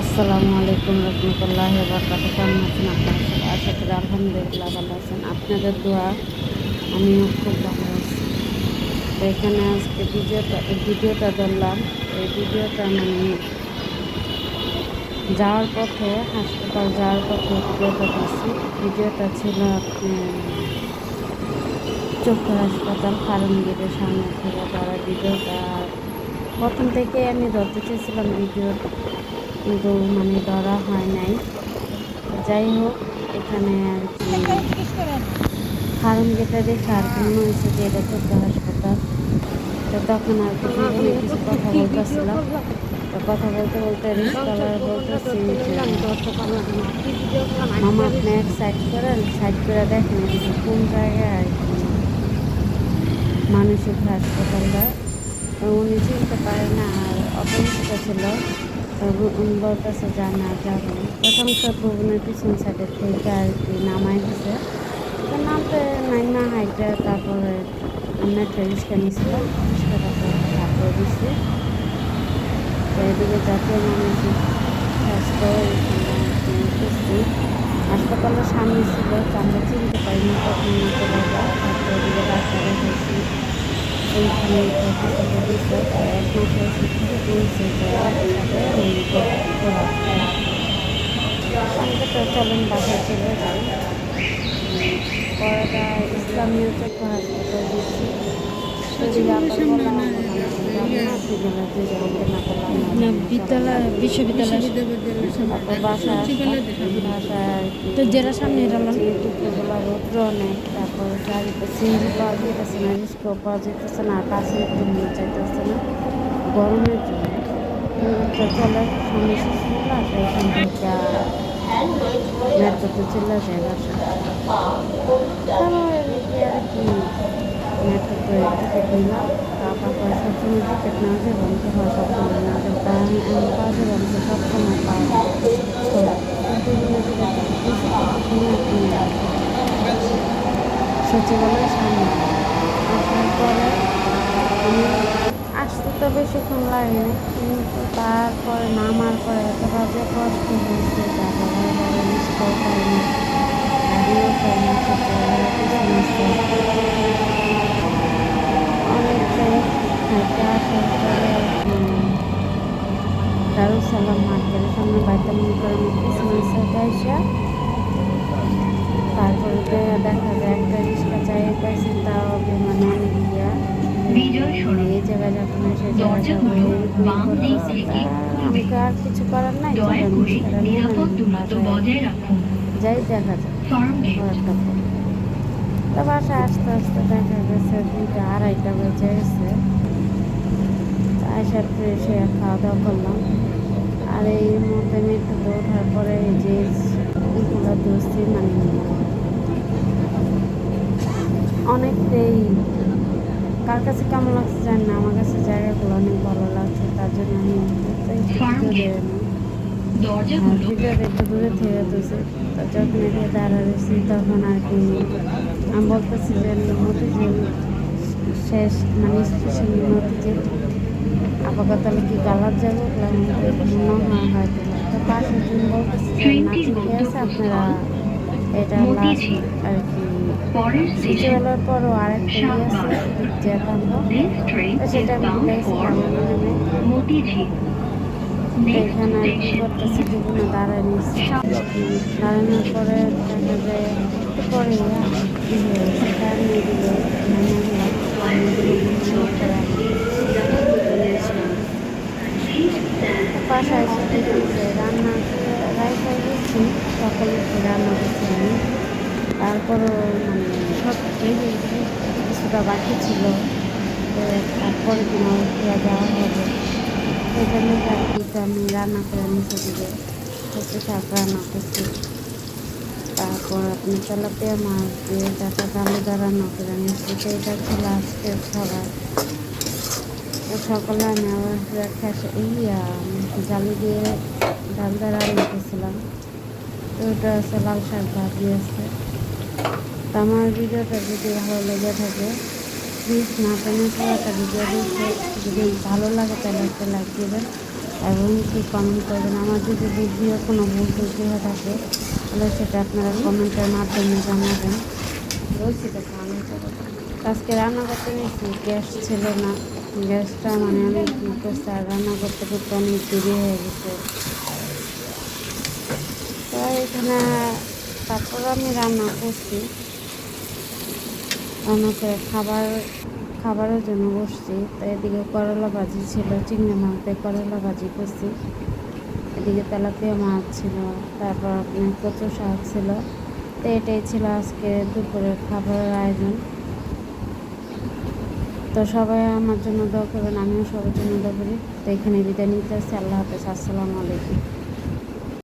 আসসালামু আলাইকুম রহমতুল্লাহ বরকাত কেমন আছেন আপনারা সবাই? আশা করি আলহামদুলিল্লাহ ভালো আছেন। আপনাদের দোয়া, আমিও খুব ভালো আছি। তো এখানে আজকে ভিডিওটা ভিডিওটা ধরলাম। এই ভিডিওটা মানে যাওয়ার পথে, হাসপাতাল যাওয়ার পথে ভিডিওটা দিচ্ছি ভিডিওটা ছিল চক্ষু হাসপাতাল ফার্ম গেটের সামনে থেকে ধরা ভিডিওটা। প্রথম থেকে আমি ধরতে চেয়েছিলাম ভিডিও কিন্তু মানে ধরা হয় নাই। যাই হোক, এখানে আর কি ফার্ম যেটা দেখে আর মনে হয়েছে যে এটা চক্ষু হাসপাতাল। তো তখন আর কি কিছু কথা বলতেছিলাম। তো কথা বলতে বলতে রিস্কালার বলতেছি মামা আপনি এক সাইড করেন সাইড করে দেখেন কোন জায়গায় আর কি মানসিক হাসপাতালটা। উনি চিনতে পারে না আর অপরিচিত ছিল। বলতেছে যাবে না প্রথম সব ভবনের পিছন সাইডের থেকে আর কি নামাই দিছে। তো নামতে নাইমা হাইটে তারপরে আমরা নিয়েছিলাম রিক্সাটা তারপরে দিচ্ছি তো এদিকে জাতীয় মানসিক স্বাস্থ্য হাসপাতালের সামনে ছিল, তো আমরা চিনতে পারিনি তখন তারপরে এদিকে ডাক্তার দেখাইছি ওইখানে প্রফেসরকে দিচ্ছে তো চলেন বাসায় চলে যাই পড়াটা ইসলামীয় চক্ষু হাসপাতাল দিচ্ছি তো জেলার সামনে তারপর গাড়িতে সিএনজি পাওয়া যেতেছে না রিস্কও পাওয়া যেতেছে না আর একটু না গরমের জন্য তো চলে সামনে শিশুগুলো তো এখান থেকে মেট্রোতে চলে যায় বাসা তারপর এদিকে আর কি মেট্রোতে টিকিট নিলাম তারপর সবসময় টিকিট নেওয়া যায় বন্ধ হয় সবসময় নেওয়া যায় কারণ আমি পাওয়া যাবে আমি সবসময় পাই সচিবালয়ের সামনে আসার পরে আমি আসতে তো বেশিক্ষণ লাগেনি, কিন্তু তারপরে নামার পরে এত বাজে কষ্ট হয়েছে, তারপরে রিস্কও পাইনি গাড়িও অনেকটাই হাইটে আসার পরে দারুসালাম তারপরে দেখা যায় একটা রিক্সা চাই তাও মানে অনেক ইয়া বিজয় সড়ক এই জায়গায় যখন এসে জায়গা যাব দরজাগুলো বাম দিক থেকে আমাকে আর কিছু করার নাই যাই দেখা যায় তো বাসায় আস্তে আস্তে দেখা গেছে দুইটা আড়াইটা বেজে গেছে। আসার সে খাওয়া দাওয়া করলাম। আর এই মধ্যে মেট্রোতে ওঠার পরে এই যে এগুলো দোষী মানে অনেকটাই কার কাছে কেমন লাগছে জানি না আমার অনেক ভালো লাগছে তার জন্য আমি ভিডিও আর দরজাগুলো ভিডিও একটু দূরে থেকে দিয়েছে তো যখন এদিকে দাঁড়াচ্ছি তখন আর কি আমি বলতেছি যে মতিঝিল শেষ মানে স্টেশন মতিঝিল। আপাতত কি গালার যাব মনে হয়। হয়তো তো দিন বলতেছি আপনারা এটা লাস্ট। আর কি। বিকেলের পরও আরেকটা ইয়ে আছে is সেটা আমি দেখছি এখানে আর কি করতেছি বিভিন্ন দাঁড়ায় নিচ্ছি। দাঁড়ানোর পরে দেখা যায় পরে নিয়ে দিল মানে দিল বিভিন্ন করে বাসায় এসে দেখেছে রান্না রাইসাই গেছি সকালে উঠে রান্না করছি আমি তারপরও মানে সব কিছুটা বাকি ছিল তারপরে দিন উঠে যাওয়া হবে। সেই জন্য আমি রান্না করে দিকে হচ্ছে শাক রান্না করছি তারপর আপনি তেলাপিয়া মাছ দিয়ে ডাটা আলুদা রান্না করে নিচ্ছি এটা ছিল আজকের খাবার তো সকালে আমি আবার ইয়া, জালি দিয়ে ডাল রান্না করছিলাম। তো ওটা আছে লাল শাক ভাজি আছে। তো আমার ভিডিওটা যদি ভালো লেগে থাকে প্লিজ না টেনে পুরোটা ভিডিও যদি ভালো লাগে তাহলে একটা লাইক দেবেন এবং কি কমেন্ট করবেন। আমার যদি ভিডিও কোনো ভুল ত্রুটি হয়ে থাকে, তাহলে সেটা আপনারা কমেন্টের মাধ্যমে জানাবেন। আমি আজকে রান্না করতে নিয়েছি গ্যাস ছিল না। গ্যাসটা মানে অনেক কী রান্না করতে করতে অনেক দেরি হয়ে গেছে। তো এখানে তারপর আমি রান্না করছি। করে খাবার খাবারের জন্য বসছি। তো এদিকে করলা ভাজি ছিল, চিংড়ি মাছ দিয়ে করলা ভাজি করছি। এদিকে তেলাপিয়া মাছ ছিল, তারপর আপনার কচু শাক ছিল। তো এটাই ছিল আজকে দুপুরের খাবারের আয়োজন। তো সবাই আমার জন্য দোয়া করবেন, আমিও সবার জন্য দোয়া করি। তো এখানে বিদায় নিতে আসছি আল্লাহ হাফেজ। আসসালামু আলাইকুম।